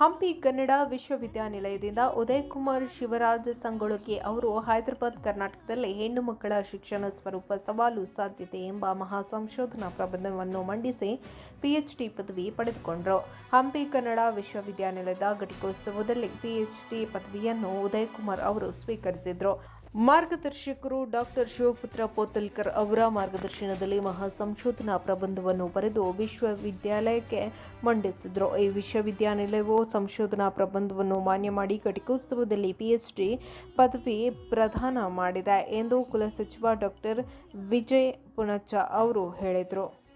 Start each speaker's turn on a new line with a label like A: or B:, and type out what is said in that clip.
A: ಹಂಪಿ ಕನ್ನಡ ವಿಶ್ವವಿದ್ಯಾನಿಲಯದಿಂದ ಉದಯ್ ಕುಮಾರ್ ಶಿವರಾಜ್ ಸಂಗೊಳಗಿ ಅವರು ಹೈದರಾಬಾದ್ ಕರ್ನಾಟಕದಲ್ಲಿ ಹೆಣ್ಣು ಮಕ್ಕಳ ಶಿಕ್ಷಣ ಸ್ವರೂಪ ಸವಾಲು ಸಾಧ್ಯತೆ ಎಂಬ ಮಹಾ ಸಂಶೋಧನಾ ಪ್ರಬಂಧವನ್ನು ಮಂಡಿಸಿ ಪಿಎಚ್ಡಿ ಪದವಿ ಪಡೆದುಕೊಂಡರು. ಹಂಪಿ ಕನ್ನಡ ವಿಶ್ವವಿದ್ಯಾನಿಲಯದ ಘಟಿಕೋತ್ಸವದಲ್ಲಿ ಪಿಎಚ್ಡಿ ಪದವಿಯನ್ನು ಉದಯ್ ಕುಮಾರ್ ಅವರು ಸ್ವೀಕರಿಸಿದರು. ಮಾರ್ಗದರ್ಶಕರು ಡಾಕ್ಟರ್ ಶಿವಪುತ್ರ ಪೋತಲ್ಕರ್ ಅವರ ಮಾರ್ಗದರ್ಶನದಲ್ಲಿ ಮಹಾ ಸಂಶೋಧನಾ ಪ್ರಬಂಧವನ್ನು ಬರೆದು ವಿಶ್ವವಿದ್ಯಾಲಯಕ್ಕೆ ಮಂಡಿಸಿದರು. ಈ ವಿಶ್ವವಿದ್ಯಾನಿಲಯವು ಸಂಶೋಧನಾ ಪ್ರಬಂಧವನ್ನು ಮಾನ್ಯ ಮಾಡಿ ಘಟಿಕೋತ್ಸವದಲ್ಲಿ ಪಿಎಚ್ಡಿ ಪದವಿ ಪ್ರದಾನ ಮಾಡಿದೆ ಎಂದು ಕುಲಸಚಿವ ಡಾಕ್ಟರ್ ವಿಜಯ್ ಪುಣಚ ಅವರು ಹೇಳಿದರು.